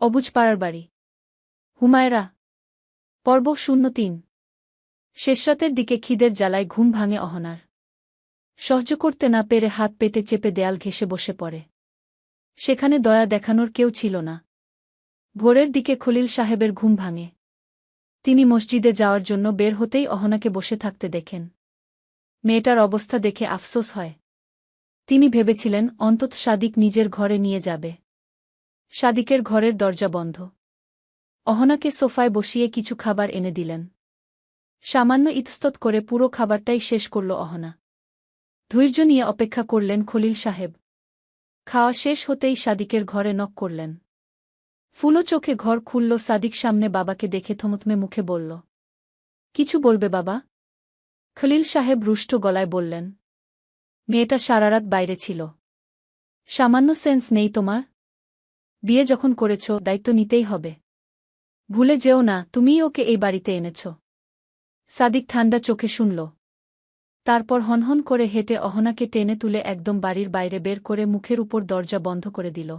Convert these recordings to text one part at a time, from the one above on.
অবুজ পাড়ার বাড়ি। হুমায়রা। পর্ব শূন্য তিন। শেষরাতের দিকে খিদের জ্বালায় ঘুম ভাঙে অহনার। সহ্য করতে না পেরে হাত পেটে চেপে দেয়াল ঘেসে বসে পড়ে। সেখানে দয়া দেখানোর কেউ ছিল না। ভোরের দিকে খলিল সাহেবের ঘুম ভাঙে। তিনি মসজিদে যাওয়ার জন্য বের হতেই অহনাকে বসে থাকতে দেখেন। মেয়েটার অবস্থা দেখে আফসোস হয়। তিনি ভেবেছিলেন, অন্তত সাদিক নিজের ঘরে নিয়ে যাবে। সাদিকের ঘরের দরজা বন্ধ। অহনাকে সোফায় বসিয়ে কিছু খাবার এনে দিলেন। সামান্য ইতস্তত করে পুরো খাবারটাই শেষ করল অহনা। ধৈর্য নিয়ে অপেক্ষা করলেন খলিল সাহেব। খাওয়া শেষ হতেই সাদিকের ঘরে নক করলেন। ফুলো চোখে ঘর খুলল সাদিক সামনে বাবাকে দেখে থমথমে মুখে বলল, কিছু বলবে বাবা? খলিল সাহেব রুষ্ট গলায় বললেন, মেয়েটা সারারাত বাইরে ছিল। সামান্য সেন্স নেই তোমার? বিয়ে যখন করেছ, দায়িত্ব নিতেই হবে। ভুলে যেও না, তুমিই ওকে এই বাড়িতে এনেছ। সাদিক ঠান্ডা চোখে শুনল। তারপর হনহন করে হেঁটে অহনাকে টেনে তুলে একদম বাড়ির বাইরে বের করে মুখের উপর দরজা বন্ধ করে দিল।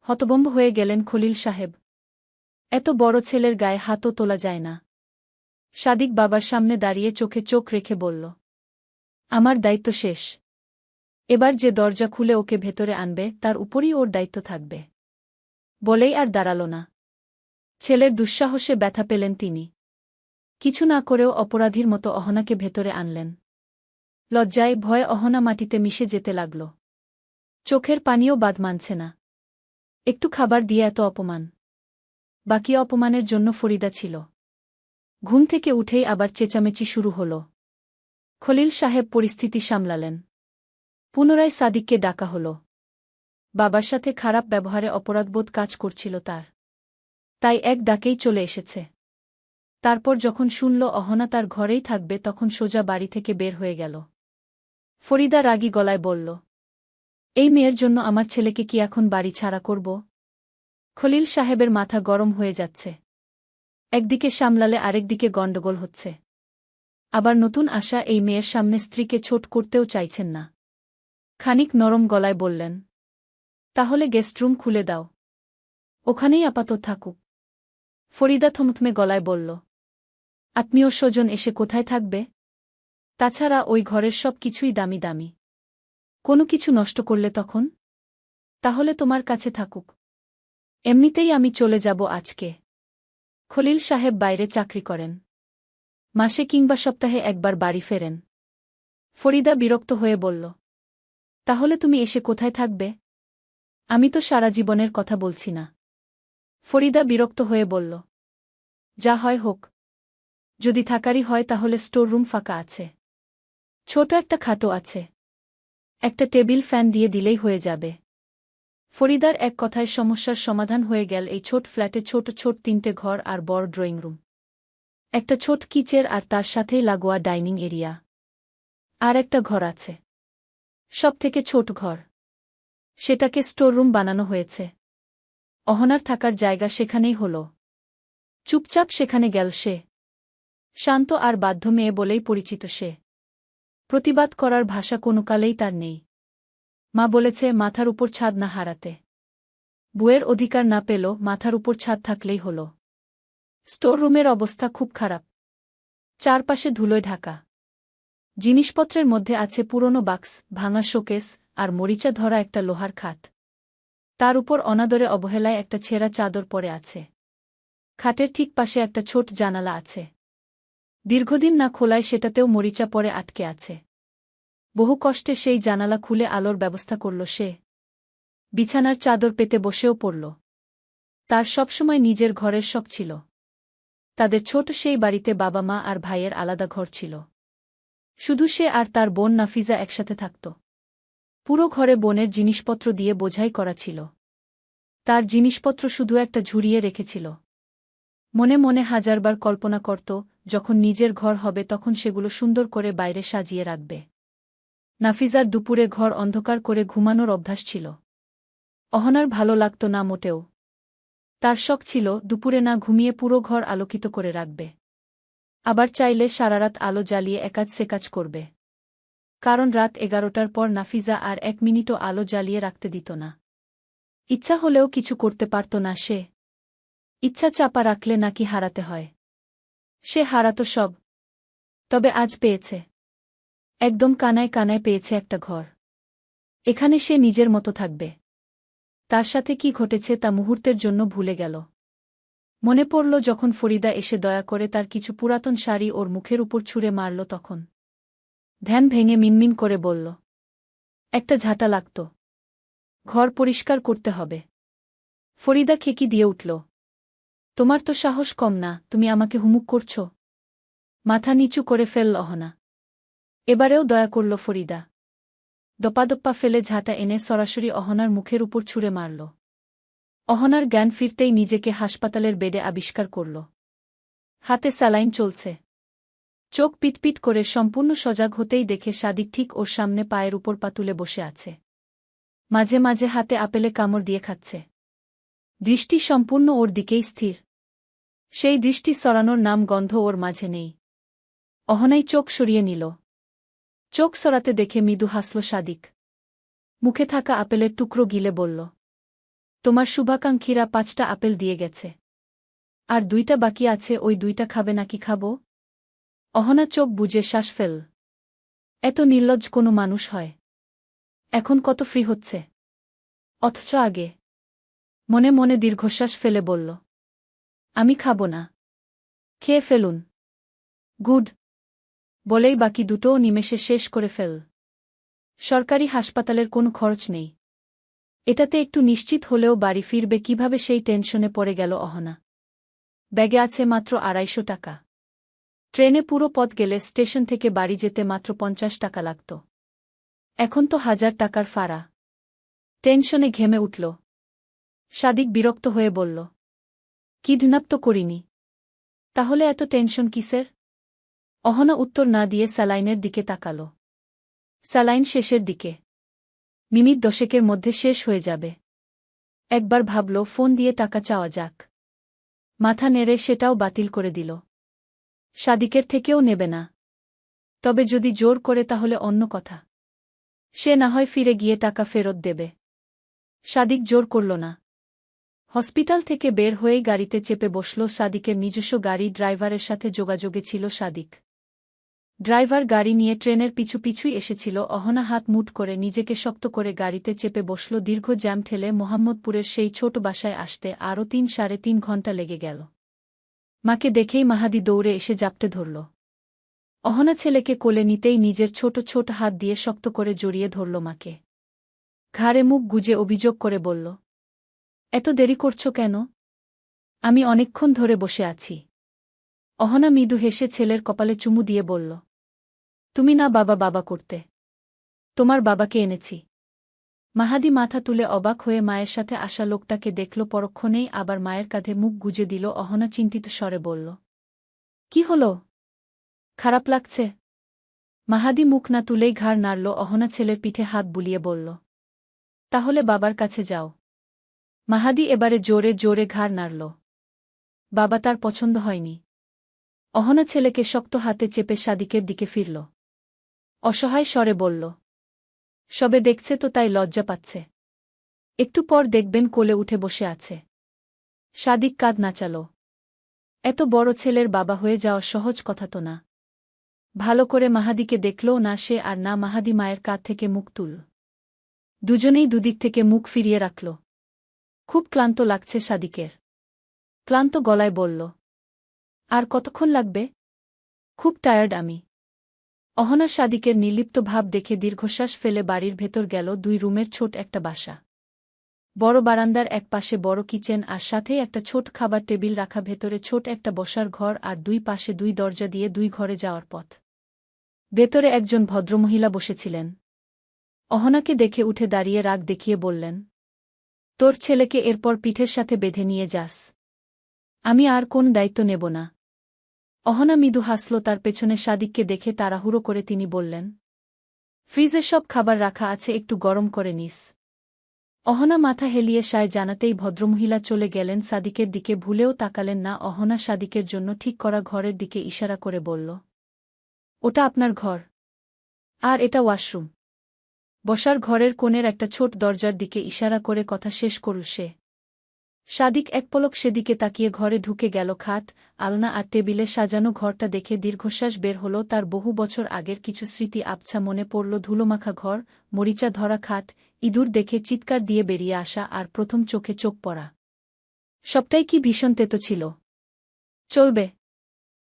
হতবম্ব হয়ে গেলেন খলিল সাহেব। এত বড় ছেলের গায়ে হাতও তোলা যায় না। সাদিক বাবার সামনে দাঁড়িয়ে চোখে চোখ রেখে বলল, আমার দায়িত্ব শেষ। এবার যে দরজা খুলে ওকে ভেতরে আনবে, তার উপরই ওর দায়িত্ব থাকবে। বলেই আর দাঁড়াল না। ছেলের দুঃসাহসে ব্যথা পেলেন তিনি। কিছু না করেও অপরাধীর মতো অহনাকে ভেতরে আনলেন। লজ্জায় ভয়ে অহনা মাটিতে মিশে যেতে লাগল। চোখের পানিও বাদ মানছে না। একটু খাবার দিয়ে এত অপমান। বাকি অপমানের জন্য ফরিদা ছিল। ঘুম থেকে উঠেই আবার চেঁচামেচি শুরু হল। খলিল সাহেব পরিস্থিতি সামলালেন। পুনরায় সাদিককে ডাকা হল। বাবার সাথে খারাপ ব্যবহারে অপরাধবোধ কাজ করছিল তার। তাই এক ডাকেই চলে এসেছে। তারপর যখন শুনল অহনা তার ঘরেই থাকবে, তখন সোজা বাড়ি থেকে বের হয়ে গেল। ফরিদা রাগী গলায় বলল, এই মেয়ের জন্য আমার ছেলেকে কি এখন বাড়ি ছাড়া করব? খলিল সাহেবের মাথা গরম হয়ে যাচ্ছে। একদিকে সামলালে আরেকদিকে গণ্ডগোল হচ্ছে। আবার নতুন আশা এই মেয়ের সামনে স্ত্রীকে ছোট করতেও চাইছেন না। খানিক নরম গলায় বললেন তাহলে গেস্টরুম খুলে দাও। ওখানেই আপাতত থাকুক। ফরিদা থমথমে গলায় বলল, আত্মীয় স্বজন এসে কোথায় থাকবে? তাছাড়া ওই ঘরের সব কিছুই দামি দামি। কোনো কিছু নষ্ট করলে তখন? তাহলে তোমার কাছে থাকুক। এমনিতেই আমি চলে যাব আজকে। খলিল সাহেব বাইরে চাকরি করেন। মাসে কিংবা সপ্তাহে একবার বাড়ি ফেরেন। ফরিদা বিরক্ত হয়ে বলল, তাহলে তুমি এসে কোথায় থাকবে? আমি তো সারা জীবনের কথা বলছি না। ফরিদা বিরক্ত হয়ে বলল, যা হয় হোক। যদি থাকারই হয় তাহলে স্টোর রুম ফাঁকা আছে। ছোট একটা খাটো আছে। একটা টেবিল ফ্যান দিয়ে দিলেই হয়ে যাবে। ফরিদার এক কথায় সমস্যার সমাধান হয়ে গেল এই ছোট ফ্ল্যাটে ছোট ছোট তিনটে ঘর আর বড় ড্রয়িং রুম। একটা ছোট কিচের আর তার সাথেই লাগোয়া ডাইনিং এরিয়া। আর একটা ঘর আছে। সব থেকে ছোট ঘর। সেটাকে স্টোররুম বানানো হয়েছে। অহনার থাকার জায়গা সেখানেই হল। চুপচাপ সেখানে গেল সে। শান্ত আর বাধ্য মেয়ে বলেই পরিচিত সে। প্রতিবাদ করার ভাষা কোনো কালেই তার নেই। মা বলেছে, মাথার উপর ছাদ না হারাতে। বুয়ের অধিকার না পেল, মাথার উপর ছাদ থাকলেই হল। স্টোররুমের অবস্থা খুব খারাপ। চারপাশে ধুলোয় ঢাকা। জিনিসপত্রের মধ্যে আছে পুরনো বাক্স, ভাঙা শোকেস আর মরিচা ধরা একটা লোহার খাট। তার উপর অনাদরে অবহেলায় একটা ছেঁড়া চাদর পরে আছে। খাটের ঠিক পাশে একটা ছোট জানালা আছে। দীর্ঘদিন না খোলায় সেটাতেও মরিচা পরে আটকে আছে। বহু কষ্টে সেই জানালা খুলে আলোর ব্যবস্থা করল সে। বিছানার চাদর পেতে বসেও পড়ল। তার সবসময় নিজের ঘরের শখ ছিল। তাদের ছোট সেই বাড়িতে বাবা মা আর ভাইয়ের আলাদা ঘর ছিল। শুধু সে আর তার বোন নাফিজা একসাথে থাকত। পুরো ঘরে বোনের জিনিসপত্র দিয়ে বোঝাই করা ছিল। তার জিনিসপত্র শুধু একটা ঝুড়িয়ে রেখেছিল। মনে মনে হাজারবার কল্পনা করত, যখন নিজের ঘর হবে তখন সেগুলো সুন্দর করে বাইরে সাজিয়ে রাখবে। নাফিজার দুপুরে ঘর অন্ধকার করে ঘুমানোর অভ্যাস ছিল। অহনার ভালো লাগত না মোটেও। তার শখ ছিল দুপুরে না ঘুমিয়ে পুরো ঘর আলোকিত করে রাখবে। আবার চাইলে সারারাত আলো জ্বালিয়ে একাজ সেকাজ করবে। কারণ রাত এগারোটার পর নাফিজা আর এক মিনিটও আলো জ্বালিয়ে রাখতে দিত না। ইচ্ছা হলেও কিছু করতে পারত না সে। ইচ্ছা চাপা রাখলে নাকি হারাতে হয়। সে হারাত সব। তবে আজ পেয়েছে। একদম কানায় কানায় পেয়েছে একটা ঘর। এখানে সে নিজের মতো থাকবে। তার সাথে কি ঘটেছে তা মুহূর্তের জন্য ভুলে গেল। মনে পড়ল যখন ফরিদা এসে দয়া করে তার কিছু পুরাতন শাড়ি ওর মুখের উপর ছুঁড়ে মারল তখন। ধ্যান ভেঙে মিনমিন করে বলল, একটা ঝাঁটা লাগত। ঘর পরিষ্কার করতে হবে ফরিদা খেকি দিয়ে উঠল, তোমার তো সাহস কম না, তুমি আমাকে হুমুক করছ মাথা নিচু করে ফেলল অহনা। এবারেও দয়া করল ফরিদা। দপাদপ্পা ফেলে ঝাঁটা এনে সরাসরি অহনার মুখের উপর ছুঁড়ে মারল। অহনার জ্ঞান ফিরতেই নিজেকে হাসপাতালের বেডে আবিষ্কার করল। হাতে স্যালাইন চলছে। চোখ পিটপিট করে সম্পূর্ণ সজাগ হতেই দেখে সাদিক ঠিক ওর সামনে পায়ের উপর পাতুলে বসে আছে। মাঝে মাঝে হাতে আপেলে কামড় দিয়ে খাচ্ছে। দৃষ্টি সম্পূর্ণ ওর দিকেই স্থির। সেই দৃষ্টি সরানোর নাম গন্ধ ওর মাঝে নেই। অহনাই চোখ সরিয়ে নিল। চোখ সরাতে দেখে মৃদু হাসল সাদিক। মুখে থাকা আপেলের টুকরো গিলে বলল, তোমার শুভাকাঙ্ক্ষীরা পাঁচটা আপেল দিয়ে গেছে। আর দুইটা বাকি আছে, ওই দুইটা খাবে নাকি খাব? অহনা চোখ বুঝে শ্বাস ফেল। এত নির্লজ্জ কোনো মানুষ হয়। এখন কত ফ্রি হচ্ছে। অথচ আগে। মনে মনে দীর্ঘশ্বাস ফেলে বলল, আমি খাব না। খেয়ে ফেলুন। গুড। বলেই বাকি দুটোও নিমেষে শেষ করে ফেল। সরকারি হাসপাতালের কোনো খরচ নেই। এটাতে একটু নিশ্চিত হলেও বাড়ি ফিরবে কীভাবে সেই টেনশনে পড়ে গেল অহনা। ব্যাগে আছে মাত্র আড়াইশো টাকা। ট্রেনে পুরো পথ গেলে স্টেশন থেকে বাড়ি যেতে মাত্র পঞ্চাশ টাকা লাগত। এখন তো হাজার টাকার ফাড়া। টেনশনে ঘেমে উঠল। সাদিক বিরক্ত হয়ে বলল, কিডন্যাপ তো করিনি। তাহলে এত টেনশন কিসের? অহনা উত্তর না দিয়ে স্যালাইনের দিকে তাকাল। স্যালাইন শেষের দিকে। মিনিট দশেকের মধ্যে শেষ হয়ে যাবে। একবার ভাবল, ফোন দিয়ে টাকা চাওয়া যাক। মাথা নেড়ে সেটাও বাতিল করে দিল। সাদিকের থেকেও নেবে না। তবে যদি জোর করে তাহলে অন্য কথা। সে না হয় ফিরে গিয়ে টাকা ফেরত দেবে। সাদিক জোর করল না। হসপিটাল থেকে বের হয়েই গাড়িতে চেপে বসল সাদিকের নিজস্ব গাড়ি ড্রাইভারের সাথে যোগাযোগে ছিল সাদিক। ড্রাইভার গাড়ি নিয়ে ট্রেনের পিছু পিছুই এসেছিল, অহনা হাত মুট করে নিজেকে শক্ত করে গাড়িতে চেপে বসল, দীর্ঘ জ্যাম ঠেলে মোহাম্মদপুরের সেই ছোট বাসায় আসতে আরও তিন সাড়ে তিন ঘণ্টা লেগে গেল। মাকে দেখেই মাহাদি দৌড়ে এসে জাপটে ধরল। অহনা ছেলেকে কোলে নিতেই নিজের ছোট ছোট হাত দিয়ে শক্ত করে জড়িয়ে ধরল মাকে। ঘাড়ে মুখ গুজে অভিযোগ করে বলল, এত দেরি করছ কেন? আমি অনেকক্ষণ ধরে বসে আছি। অহনা মৃদু হেসে ছেলের কপালে চুমু দিয়ে বলল, তুমি না বাবা বাবা করতে। তোমার বাবাকে এনেছি। মাহাদি মাথা তুলে অবাক হয়ে মায়ের সাথে আসা লোকটাকে দেখল পরক্ষণেই আবার মায়ের কাঁধে মুখ গুজে দিল অহনা চিন্তিত স্বরে বলল, কি হল? খারাপ লাগছে? মাহাদি মুখ না তুলেই ঘাড় নাড়ল অহনা ছেলের পিঠে হাত বুলিয়ে বলল, তাহলে বাবার কাছে যাও। মাহাদি এবারে জোরে জোরে ঘাড় নাড়ল, বাবা তার পছন্দ হয়নি। অহনা ছেলেকে শক্ত হাতে চেপে সাদিকের দিকে ফিরল, অসহায় স্বরে বলল সবে দেখছে তো তাই লজ্জা পাচ্ছে। একটু পর দেখবেন কোলে উঠে বসে আছে। সাদিক কাঁদ নাচাল। এত বড় ছেলের বাবা হয়ে যাওয়া সহজ কথা তো না। ভালো করে মাহাদিকে দেখলও না সে আর না মাহাদি মায়ের কাঁধ থেকে মুখ তুল। দুজনেই দুদিক থেকে মুখ ফিরিয়ে রাখল। খুব ক্লান্ত লাগছে সাদিকের। ক্লান্ত গলায় বলল, আর কতক্ষণ লাগবে? খুব টায়ার্ড আমি। অহনা সাদিকের নির্লিপ্ত ভাব দেখে দীর্ঘশ্বাস ফেলে বাড়ির ভেতর গেল দুই রুমের ছোট একটা বাসা। বড় বারান্দার এক পাশে বড় কিচেন আর সাথেই একটা ছোট খাবার টেবিল রাখা, ভেতরে ছোট একটা বসার ঘর আর দুই পাশে দুই দরজা দিয়ে দুই ঘরে যাওয়ার পথ। ভেতরে একজন ভদ্রমহিলা বসেছিলেন। অহনাকে দেখে উঠে দাঁড়িয়ে রাগ দেখিয়ে বললেন, তোর ছেলেকে এরপর পিঠের সাথে বেঁধে নিয়ে যাস। আমি আর কোন দায়িত্ব নেব না। অহনা মৃদু হাসল তার পেছনে সাদিককে দেখে তাড়াহুড়ো করে তিনি বললেন, ফ্রিজে সব খাবার রাখা আছে, একটু গরম করে নিস। অহনা মাথা হেলিয়ে সায় জানাতেই ভদ্রমহিলা চলে গেলেন সাদিকের দিকে, ভুলেও তাকালেন না। অহনা সাদিকের জন্য ঠিক করা ঘরের দিকে ইশারা করে বলল, ওটা আপনার ঘর। আর এটা ওয়াশরুম। বসার ঘরের কোণের একটা ছোট দরজার দিকে ইশারা করে কথা শেষ করল সে। সাদিক এক পলক সেদিকে তাকিয়ে ঘরে ঢুকে গেল খাট, আলনা আর টেবিলে সাজানো ঘরটা দেখে দীর্ঘশ্বাস বের হল তার বহু বছর আগের কিছু স্মৃতি আবছা মনে পড়ল ধুলোমাখা ঘর, মরিচা ধরা খাট, ইঁদুর দেখে চিৎকার দিয়ে বেরিয়ে আসা আর প্রথম চোখে চোখ পড়া। সবটাই কি ভীষণ তেতো ছিল? চলবে।